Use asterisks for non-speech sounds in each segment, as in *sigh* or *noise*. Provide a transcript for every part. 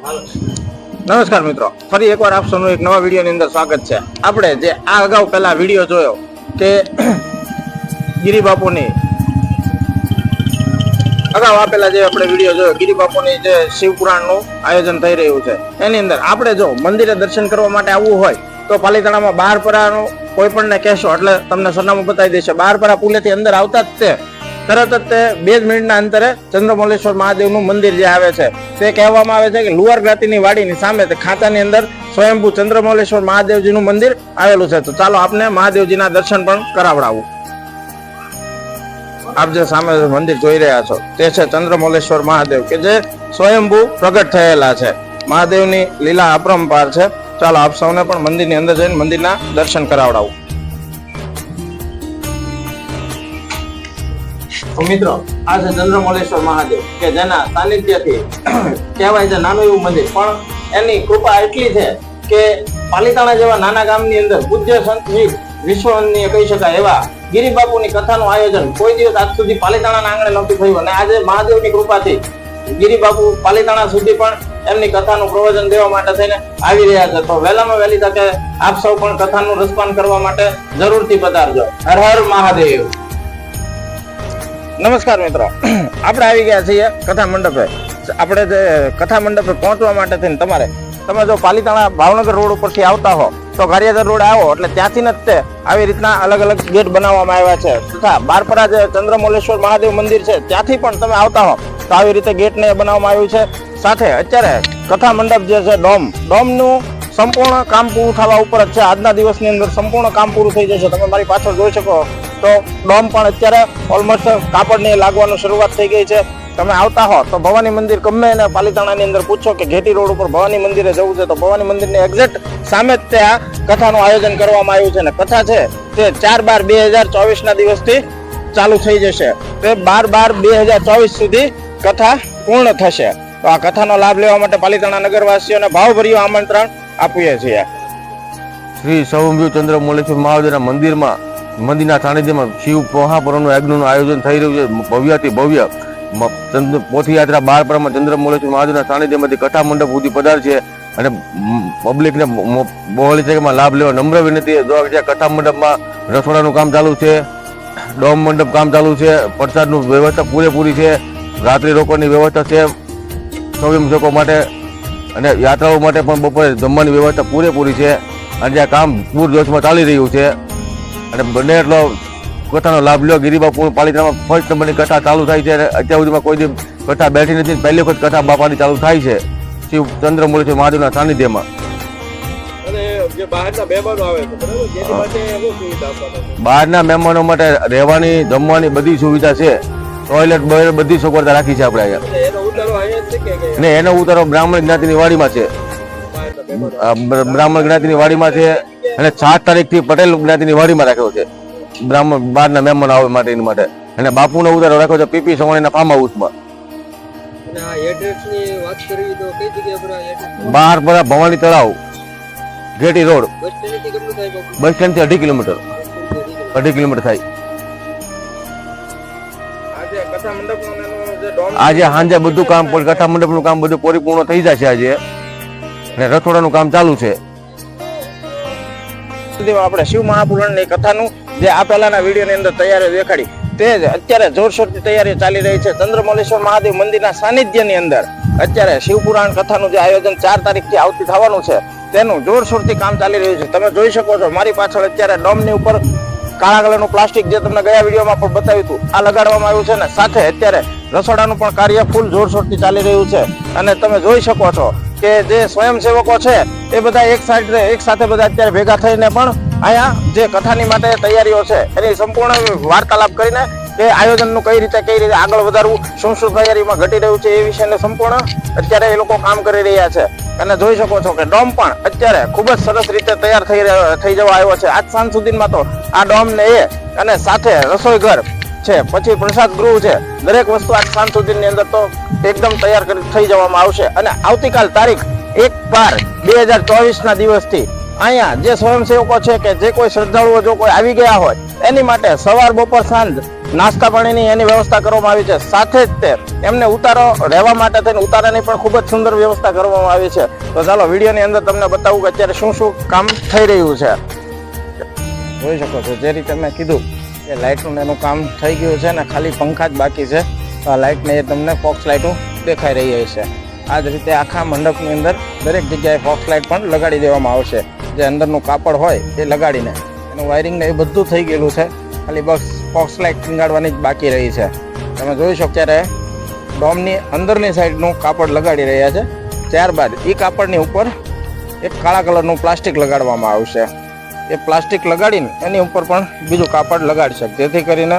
નમસ્કાર મિત્રો, ફરી એકવાર આપ એક નવા વિડીયોની અંદર સ્વાગત છે. આપણે જે આ અગાઉ પહેલા વીડિયો જોયો કે *clears throat* ગિરિબાપુની અગાઉ આપેલા જે આપણે વીડિયો જોયો, ગિરિબાપુની જે શિવપુરાણનું આયોજન થઈ રહ્યું છે, એની અંદર આપણે જો મંદિરે દર્શન કરવા માટે આવવું હોય, તો પાલીતાણામાં બહારપરાનું કોઈ પણને કહેશો, એટલે તમને સરનામું બતાવી દેશે બહારપરા પુલેથી અંદર આવતા જ તે તરત જ તે બે જ મિનિટના અંતરે ચંદ્રમલેશ્વર મહાદેવનું મંદિર જે આવે છે, તે કહેવામાં આવે છે કે લુવાર જ્ઞાતિની વાડીની સામે ખાતાની અંદર સ્વયંભૂ ચંદ્રમલેશ્વર મહાદેવજીનું મંદિર આવેલું છે. તો ચાલો આપને મહાદેવજીના દર્શન પણ કરાવડાવું. આપ જે સામે મંદિર જોઈ રહ્યા છો, તે છે ચંદ્રમલેશ્વર મહાદેવ કે જે સ્વયંભૂ પ્રગટ થયેલા છે. મહાદેવની લીલા અપરંપાર છે. ચાલો આપ સૌને પણ મંદિરની અંદર જઈને મંદિરના દર્શન કરાવડાવું. મિત્રો આ ચંદ્રમૌલેશ્વર મહાદેવ, કે જેના સાનિધ્યથી *clears throat* કહેવાય છે નાનું એવું મંદિર. પણ એની કૃપા એટલી છે કે પાલિતાણા જેવા નાના ગામની અંદર પૂજ્ય સંત શ્રી વિશ્વની કહી શકાય એવા ગિરિબાપુની કથાનું આયોજન કોઈ દિવસ આજ સુધી પાલીતાણાના આંગણે નહોતું થયું. અને આજે મહાદેવની કૃપાથી ગિરિબાપુ પાલીતાણા સુધી પણ એમની કથાનું પ્રવચન દેવા માટે થઈને આવી રહ્યા છે. તો વહેલામાં વહેલી તકે આપ સૌ પણ કથાનું રસપાન કરવા માટે જરૂરથી પધારજો. હર હર મહાદેવ. નમસ્કાર મિત્રો. આપણે આવી ગયા છીએ કથા મંડપે. આપણે જે કથા મંડપે પહોંચવા માટે થઈને તમારે, તમે જો પાલીતાણા ભાવનગર રોડ ઉપરથી આવતા હો, તો ગારિયાધર રોડ આવો, એટલે ત્યાંથી જ તે આવી રીતના અલગ અલગ ગેટ બનાવવામાં આવ્યા છે. તથા બારપરા જે ચંદ્રમોલેશ્વર મહાદેવ મંદિર છે, ત્યાંથી પણ તમે આવતા હો, તો આવી રીતે ગેટને બનાવવામાં આવ્યું છે. સાથે અત્યારે કથા મંડપ જે છે, ડોમ. ડોમનું સંપૂર્ણ કામ પૂરું થવા ઉપર જ છે. આજના દિવસની અંદર સંપૂર્ણ કામ પૂરું થઈ જશે. તમે મારી પાછળ જોઈ શકો તો ડોમ પણ અત્યારે ઓલમોસ્ટ કાપડની લાગવાનું શરૂઆત થઈ ગઈ છે. તમે આવતા હો તો ભવાની મંદિર ગમે એને પાલીતાણાની અંદર પૂછો કે ઘેટી રોડ ઉપર ભવાની મંદિરે જવું છે તો ભવાની મંદિરની એક્ઝેક્ટ સામે જ ત્યાં કથાનું આયોજન કરવામાં આવ્યું છે અને કથા છે તે ચાર બાર બે હજાર ચોવીસના દિવસથી ચાલુ થઈ જશે. તે બાર બાર બે હજાર ચોવીસ સુધી કથા પૂર્ણ થશે. તો આ કથાનો લાભ લેવા માટે પાલીતાણા નગરવાસીઓને ભાવભર્યું આમંત્રણ આપીએ છીએ. શ્રી સૌમ્યુ ચંદ્ર મોલેશ્વર મહાદેવના મંદિરમાં મંદિરના સાનિધ્યમાં શિવ મહાપર્વનું યજ્ઞનું આયોજન થઈ રહ્યું છે. ભવ્યથી ભવ્ય. ચંદ્ર, પોથીયાત્રા બાર પરમાં ચંદ્ર મોલેશ્વર મહાદેવના સાનિધ્યમાંથી કથા મંડપ સુધી પધાર છે અને પબ્લિકને બહોળી સંખ્યામાં લાભ લેવા નમ્ર વિનંતી છે. કથા મંડપમાં રસોડાનું કામ ચાલુ છે, ડોમ મંડપ કામ ચાલુ છે, પ્રસાદનું વ્યવસ્થા પૂરેપૂરી છે, રાત્રિ રોકોની વ્યવસ્થા છે, સ્વયંસેવકો માટે અને યાત્રાઓ માટે પણ બપોરે જમવાની વ્યવસ્થા પૂરેપૂરી છે. અને આ કામ પૂરજોશમાં ચાલી રહ્યું છે. અને બને એટલો કથાનો લાભ લ્યો ગિરિબાપુ પાલિતામાં ફર્સ્ટ નંબરની કથા ચાલુ થાય છે અને અત્યાર સુધીમાં કોઈ દી કથા બેઠી નથી. પહેલી વખત કથા બાપાની ચાલુ થાય છે શિવ ચંદ્રમૂળ છે મહાદેવના સાનિધ્યમાં. બહારના મહેમાનો માટે રહેવાની જમવાની બધી સુવિધા છે. ટોયલેટ બધી સગવડતા રાખી છે આપણે અહીંયા. ને એનો ઉતારો બ્રાહ્મણ જ્ઞાતિની વાડીમાં છે. આ બ્રાહ્મણ જ્ઞાતિની વાડીમાં છે. અને સાત તારીખથી પટેલ જ્ઞાતિની વાડીમાં રાખ્યો છે. બ્રાહ્મણ બહારના મહેમાન આવે માટે એની માટે. અને બાપુનો ઉદારો રાખ્યો છે પીપી સવાણીના ફાર્મ હાઉસમાં જગ્યાએ પર ભવાની તળાવ ઘેટી રોડ. બસ બસ સ્ટેન્ડથી અઢી કિલોમીટર. અઢી કિલોમીટર થાય. આજે ને સાંજે બધું કામ કથા મંડપનું કામ બધું પરિપૂર્ણ થઈ જશે આજે. અને રસોડાનું કામ ચાલુ છે. સુધીમાં આપણે શિવ મહાપુરાણની કથાનું જે આ પહેલાના વિડીયોની અંદર તૈયારી દેખાડી, તે જ અત્યારે જોરશોરથી તૈયારી ચાલી રહી છે. ચંદ્રમલેશ્વર મહાદેવ મંદિરના સાનિધ્યની અંદર અત્યારે શિવપુરાણ કથાનું જે આયોજન ચાર તારીખથી આવતી થવાનું છે, તેનું જોરશોરથી કામ ચાલી રહ્યું છે. તમે જોઈ શકો છો, મારી પાછળ અત્યારે ડોમની ઉપર કાળા કલરનું પ્લાસ્ટિક જે તમને ગયા વિડીયોમાં પણ બતાવ્યું હતું, આ લગાડવામાં આવ્યું છે ને, સાથે અત્યારે રસોડાનું પણ કાર્ય ફૂલ જોરશોરથી ચાલી રહ્યું છે. અને તમે જોઈ શકો છો કે જે સ્વયંસેવકો છે, એ બધા એક સાઈડ એક સાથે બધા અત્યારે ભેગા થઈને પણ અહીંયા જે કથાની માટે તૈયારીઓ છે, એની સંપૂર્ણ વાર્તાલાપ કરીને કે આયોજનનું કઈ રીતે કઈ રીતે આગળ વધારવું, શું શું તૈયારીમાં ઘટી રહ્યું છે એ વિશેને સંપૂર્ણ અત્યારે એ લોકો કામ કરી રહ્યા છે. અને જોઈ શકો છો કે ડોમ પણ અત્યારે ખૂબ જ સરસ રીતે તૈયાર થઈ થઈ જવા આવ્યો છે. આજ સાંજ સુધીમાં તો આ ડોમને એ અને સાથે રસોઈ ઘર છે. પછી પ્રસાદ ગૃહ છે. દરેક વસ્તુ આજ સાંજ સુધીની અંદર તો એકદમ તૈયાર કરી થઈ જવામાં આવશે. અને આવતીકાલ તારીખ એક બાર બે હજાર ચોવીસ ના દિવસથી અહીંયા જે સ્વયંસેવકો છે કે જે કોઈ શ્રદ્ધાળુઓ જો કોઈ આવી ગયા હોય, એની માટે સવાર બપોર સાંજ નાસ્તા પાણીની એની વ્યવસ્થા કરવામાં આવી છે. સાથે જ તે એમને ઉતારો રહેવા માટે થઈને ઉતારાની પણ ખૂબ જ સુંદર વ્યવસ્થા કરવામાં આવી છે. તો ચાલો વિડીયોની અંદર તમને બતાવું કે અત્યારે શું શું કામ થઈ રહ્યું છે. જોઈ શકો છો, જે રીતે મેં કીધું. કે લાઇટનું એનું કામ થઈ ગયું છે ને ખાલી પંખા જ બાકી છે. તો આ લાઇટને એ તમને ફોક્સ લાઇટો દેખાઈ રહી છે આ જ રીતે આખા મંડપની અંદર દરેક જગ્યાએ ફોક્સ લાઇટ પણ લગાડી દેવામાં આવશે. જે અંદરનું કાપડ હોય એ લગાડીને એનું વાયરિંગને એ બધું થઈ ગયેલું છે. ખાલી બસ ફોક્સ લાઇટ ટીંગાડવાની જ બાકી રહી છે. તમે જોઈ શકો ત્યારે ડોમની અંદરની સાઈડનું કાપડ લગાડી રહ્યા છે. ત્યારબાદ એ કાપડની ઉપર એક કાળા કલરનું પ્લાસ્ટિક લગાડવામાં આવશે. એ પ્લાસ્ટિક લગાડીને એની ઉપર પણ બીજું કાપડ લગાડી શકે. જેથી કરીને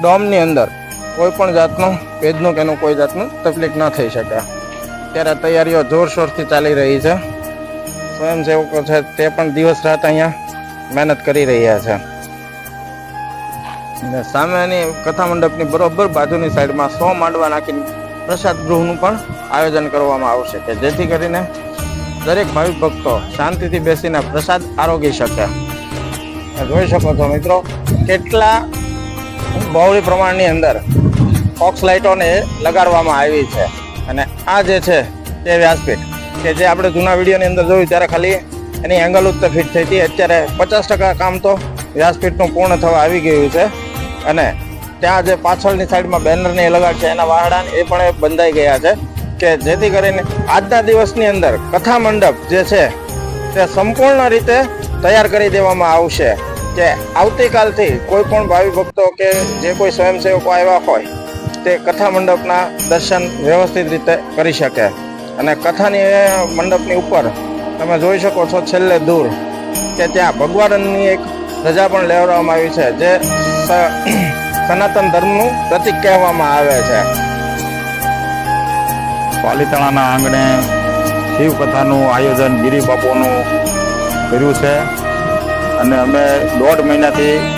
ડોમની અંદર કોઈ પણ જાતનું ભેજનું કે એનું કોઈ જાતનું તકલીફ ન થઈ શકે. ત્યારે તૈયારીઓ જોરશોરથી ચાલી રહી છે. સ્વયંસેવકો છે તે પણ દિવસ રાત અહીંયા મહેનત કરી રહ્યા છે. અને સામેની કથા મંડપની બરોબર બાજુની સાઈડમાં સો માંડવા નાખીને પ્રસાદ ગૃહનું પણ આયોજન કરવામાં આવશે કે જેથી કરીને દરેક ભાવિક ભક્તો શાંતિથી બેસીને પ્રસાદ આરોગી શકે. જોઈ શકો છો મિત્રો, કેટલા બહોળી પ્રમાણની અંદર ફોક્સ લાઇટોને લગાડવામાં આવી છે. અને આ જે છે તે વ્યાસપીઠ, કે જે આપણે જૂના વિડીયોની અંદર જોયું ત્યારે ખાલી એની એંગલ જ ફિટ થઈ હતી. અત્યારે પચાસ ટકા કામ તો વ્યાસપીઠનું પૂર્ણ થવા આવી ગયું છે. અને ત્યાં જે પાછળની સાઈડમાં બેનરને એ લગાડ છે, એના વાહડા એ પણ બંધાઈ ગયા છે. કે જેથી કરીને આજના દિવસની અંદર કથા મંડપ જે છે તે સંપૂર્ણ રીતે તૈયાર કરી દેવામાં આવશે કે આવતીકાલથી કોઈ પણ ભાવિ ભક્તો કે જે કોઈ સ્વયંસેવકો આવ્યા હોય તે કથા મંડપના દર્શન વ્યવસ્થિત રીતે કરી શકે. અને કથાની મંડપની ઉપર તમે જોઈ શકો છો છેલ્લે દૂર કે ત્યાં ભગવાનની એક રજા પણ લેવડાવવામાં આવી છે, જે સનાતન ધર્મનું પ્રતિક કહેવામાં આવે છે. પાલીતાણાના આંગણે શિવકથાનું આયોજન ગિરિબાપુનું કર્યું છે. અને અમે દોઢ મહિનાથી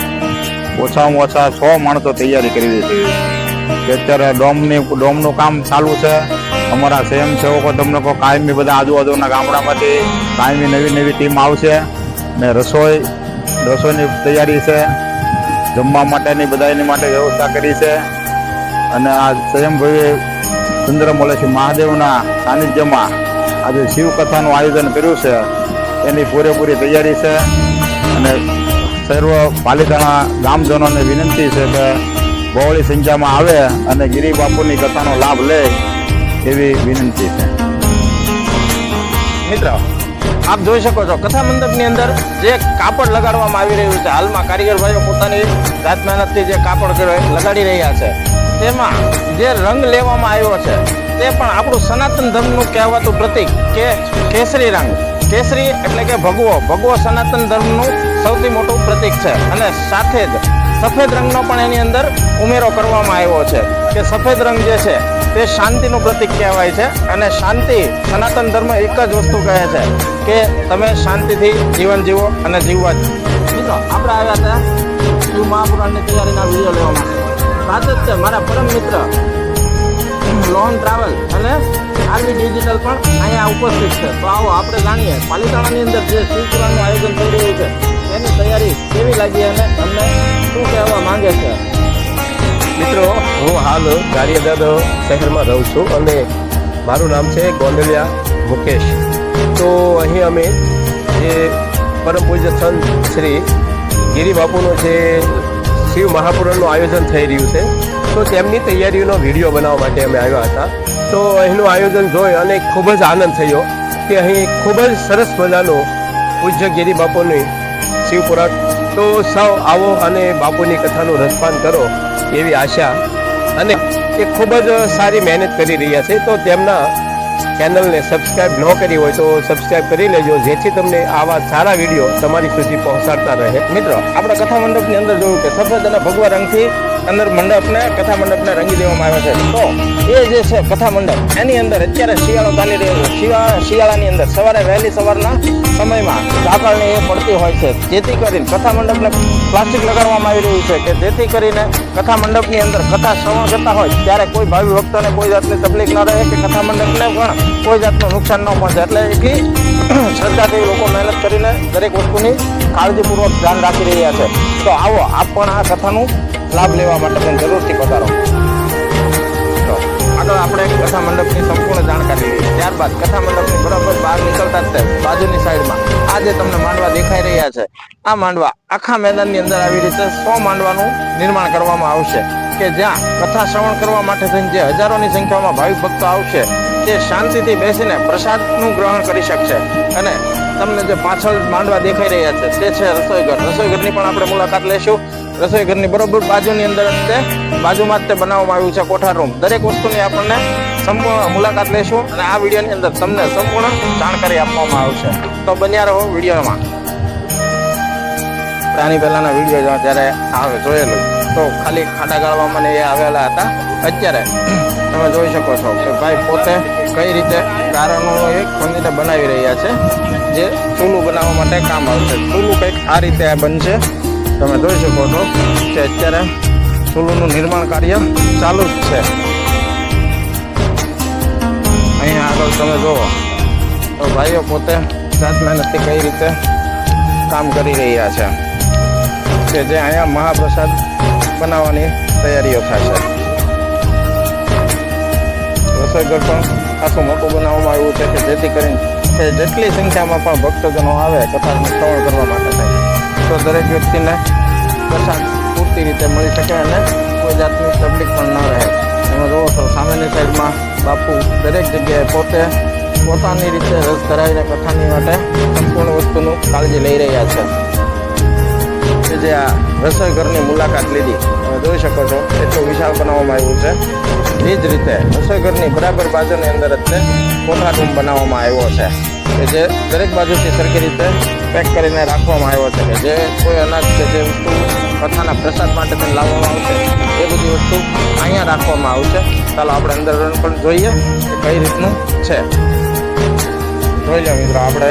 ઓછામાં ઓછા સો માણસો તૈયારી કરી દીધી છે. અત્યારે ડોમની ડોમનું કામ ચાલુ છે. અમારા સ્વયંસેવકો તમને કહો, કાયમી બધા આજુબાજુના ગામડામાંથી કાયમી નવી નવી ટીમ આવશે ને રસોઈ રસોઈની તૈયારી છે. જમવા માટેની બધાની માટે વ્યવસ્થા કરી છે. અને આ સ્વયંભૂએ સુંદરમોલેશ્વર મહાદેવના સાનિધ્યમાં આજે શિવકથાનું આયોજન કર્યું છે. એની પૂરેપૂરી તૈયારી છે. અને સર્વ પાલિકાના ગામજનોને વિનંતી છે કે બહોળી સંખ્યામાં આવે અને ગિરી બાપુની કથાનો લાભ લે એવી વિનંતી છે. મિત્રો, આપ જોઈ શકો છો કથા મંડપની અંદર જે કાપડ લગાડવામાં આવી રહ્યું છે. હાલમાં કારીગર ભાઈઓ પોતાની જાત મહેનતથી જે કાપડ લગાડી રહ્યા છે. તેમાં જે રંગ લેવામાં આવ્યો છે, તે પણ આપણું સનાતન ધર્મનું કહેવાતું પ્રતીક કે કેસરી રંગ. કેસરી એટલે કે ભગવો. ભગવો સનાતન ધર્મનું સૌથી મોટું પ્રતીક છે. અને સાથે જ સફેદ રંગનો પણ એની અંદર ઉમેરો કરવામાં આવ્યો છે કે સફેદ રંગ જે છે, તે શાંતિનું પ્રતીક કહેવાય છે. અને શાંતિ સનાતન ધર્મ એક જ વસ્તુ કહે છે કે તમે શાંતિથી જીવન જીવો અને જીવવા જ. મિત્રો, આપણે આવ્યા હતા શિવ મહાપુરાણની તૈયારીના વીડિયો લેવા જ છે, મારા પરમ મિત્ર. લોન ટ્રાવેલ અને આરબી ડિજિટલ પણ અહીંયા ઉપસ્થિત છે. તો આવો આપણે જાણીએ, પાલિતાણાની અંદર જે શિવપુરાનું આયોજન થઈ રહ્યું છે એની તૈયારી કેવી લાગી અને તમને શું કહેવા માંગે છે? મિત્રો, હું હાલ ગારિયાદદ શહેરમાં રહું છું અને મારું નામ છે ગોંડલિયા મુકેશ. તો અહીં અમે જે પરમ પૂજ્ય સંત શ્રી ગિરિબાપુનો જે શિવ મહાપુરણનું આયોજન થઈ રહ્યું છે. તો તેમની તૈયારીઓનો વીડિયો બનાવવા માટે અમે આવ્યા હતા. તો અહીંનું આયોજન જોઈ અને ખૂબ જ આનંદ થયો કે અહીં ખૂબ જ સરસ મજાનું પૂજ્ય ગિરી બાપુની શિવપુરાણ તો સૌ આવો અને બાપુની કથાનું રસપાન કરો એવી આશા. અને એ ખૂબ જ સારી મહેનત કરી રહ્યા છે. તો તેમના ચેનલને સબસ્ક્રાઈબ ન કરી હોય તો સબસ્ક્રાઈબ કરી લેજો. જેથી તમને આવા સારા વીડિયો તમારી સુધી પહોંચાડતા રહે. મિત્રો, આપણે કથા મંડપની અંદર જોયું કે સફેદ અને ભગવા રંગથી અંદર મંડપને કથા મંડપને રંગી દેવામાં આવે છે. તો, એ જે છે કથા મંડપ એની અંદર અત્યારે શિયાળો ચાલી રહ્યો છે. શિયાળા શિયાળાની અંદર સવારે વહેલી સવારના સમયમાં ઝાકળની એ પડતી હોય છે. જેથી કરીને કથા મંડપને પ્લાસ્ટિક લગાડવામાં આવી રહ્યું છે કે જેથી કરીને કથા મંડપની અંદર કથા શ્રવણ કરતા હોય, ત્યારે કોઈ ભાવિ ભક્તોને કોઈ જાતની તકલીફ ન રહે કે કથા મંડપને પણ કોઈ જાતનું નુકસાન ન પહોંચે એટલે એટલી શ્રદ્ધાથી લોકો મહેનત કરીને દરેક વસ્તુની કાળજીપૂર્વક ધ્યાન રાખી રહ્યા છે. તો આવો આપ પણ આ કથાનું લાભ લેવા માટે પણ જરૂરથી પધારો. આગળ આપણે કથા મંડપની સંપૂર્ણ જાણકારી લઈએ. ત્યારબાદ કથા મંડપની બરાબર બહાર નીકળતા જ બાજુની સાઈડમાં. આ જે તમને માંડવા દેખાઈ રહ્યા છે, આ માંડવા આખા મેદાનની અંદર આવી રીતે સો માંડવાનું નિર્માણ કરવામાં આવશે. કે જ્યાં કથા શ્રવણ કરવા માટે થઈને જે હજારોની સંખ્યામાં ભાવિક ભક્તો આવશે તે શાંતિથી બેસીને પ્રસાદનું ગ્રહણ કરી શકશે. અને તમને જે પાછળ માંડવા દેખાઈ રહ્યા છે, તે છે રસોઈઘર. રસોઈઘરની પણ આપણે મુલાકાત લેશું. રસોઈઘરની બરોબર બાજુની અંદર તે, બાજુમાં જ તે બનાવવામાં આવ્યું છે કોઠાર રૂમ. દરેક વસ્તુની આપણને સંપૂર્ણ મુલાકાત લેશું અને આ વિડીયોની અંદર તમને સંપૂર્ણ જાણકારી આપવામાં આવશે. તો બન્યા રહો વિડીયોમાં. આની પહેલાના વીડિયો જ્યારે આવે જોયેલું, તો ખાલી ખાડા ગાળવામાં એ આવેલા હતા. અત્યારે તમે જોઈ શકો છો કે ભાઈ પોતે કઈ રીતે કારણો એક મંદિરને બનાવી રહ્યા છે, જે ચૂલું બનાવવા માટે કામ આવશે. ચૂલું કંઈક આ રીતે આ બનશે. તમે જોઈ શકો છો કે અત્યારે ચૂલુનું નિર્માણ કાર્ય ચાલુ જ છે. અહીંયા આગળ તમે જુઓ. તો ભાઈઓ પોતે જાત મહેનતથી કઈ રીતે કામ કરી રહ્યા છે. કે જે અહીંયા મહાપ્રસાદ બનાવવાની તૈયારીઓ થશે રસોઈઘર પણ આખું મોટું બનાવવામાં આવ્યું છે કે જેથી કરીને જેટલી સંખ્યામાં પણ ભક્તજનો આવે કથાનું શ્રવણ કરવા માટે થાય. તો દરેક વ્યક્તિને પ્રસાદ પૂરતી રીતે મળી શકે અને કોઈ જાતની તકલીફ પણ ન રહે. તમે જુઓ છો, સામેની સાઈડમાં બાપુ દરેક જગ્યાએ પોતે પોતાની રીતે રસ ધરાવીને કથાની માટે સંપૂર્ણ વસ્તુનું કાળજી લઈ રહ્યા છે. જે આ રસોઈ ઘરની મુલાકાત લીધી. જોઈ શકો છો, એટલું વિશાળ બનાવવામાં આવ્યું છે. એ જ રીતે રસોઈ ઘરની બરાબર બાજુની અંદર જ તે કોઠા રૂમ બનાવવામાં આવ્યો છે. કે જે દરેક બાજુથી સરખી રીતે પેક કરીને રાખવામાં આવ્યો છે કે જે કોઈ અનાજ કે જે વસ્તુ કથાના પ્રસાદ માટે પણ લાવવામાં આવશે, એ બધી વસ્તુ અહીંયા રાખવામાં આવશે. ચાલો આપણે અંદર પણ જોઈએ કે કઈ રીતનું છે. જોઈ લો મિત્રો, આપણે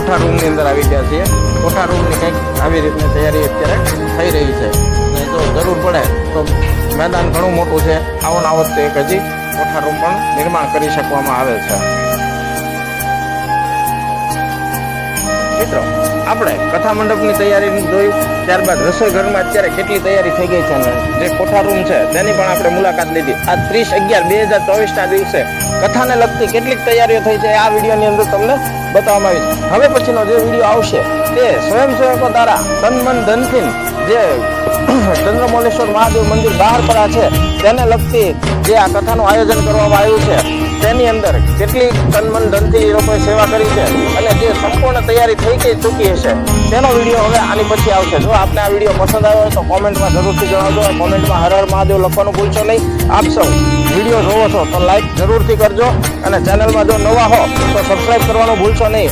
કોઠા રૂમની અંદર આવી ગયા છીએ. કોઠા રૂમની કંઈક આવી રીતની તૈયારી અત્યારે થઈ રહી છે. અને જો જરૂર પડે તો મેદાન ઘણું મોટું છે. આવો ને આવો જ તે એક હજી કોઠા રૂમ પણ નિર્માણ કરી શકવામાં આવે છે. મિત્રો, આપણે કથા મંડપની તૈયારી જોયું ત્યારબાદ રસોઈ ઘરમાં અત્યારે કેટલી તૈયારી થઈ ગઈ છે ને જે કોઠા રૂમ છે, તેની પણ આપણે મુલાકાત લીધી. આ ત્રીસ અગિયાર બે હજાર ચોવીસના દિવસે કથાને લગતી કેટલીક તૈયારીઓ થઈ છે, આ વિડીયોની અંદર તમને બતાવવામાં આવી છે હવે પછીનો જે વીડિયો આવશે, તે સ્વયંસેવકો દ્વારા તન મન ધનથી જે *clears throat* ચંદ્રમોલેશ્વર મહાદેવ મંદિર બહારપરા છે, તેને લગતી જે આ કથાનું આયોજન કરવામાં આવ્યું છે તેની અંદર કેટલી તન મન ધનથી એ લોકોએ સેવા કરી છે અને જે સંપૂર્ણ તૈયારી થઈ ગઈ ચૂકી હશે, તેનો વીડિયો હવે આની પછી આવશે. જો આપને આ વીડિયો પસંદ આવ્યો હોય તો કોમેન્ટમાં જરૂરથી જણાવજો કોમેન્ટમાં હર હર મહાદેવ લખવાનું ભૂલશો નહીં. આપ સૌ વીડિયો જોવો છો તો લાઈક જરૂરથી કરજો અને ચેનલમાં જો નવા હો તો સબસ્ક્રાઈબ કરવાનું ભૂલશો નહીં.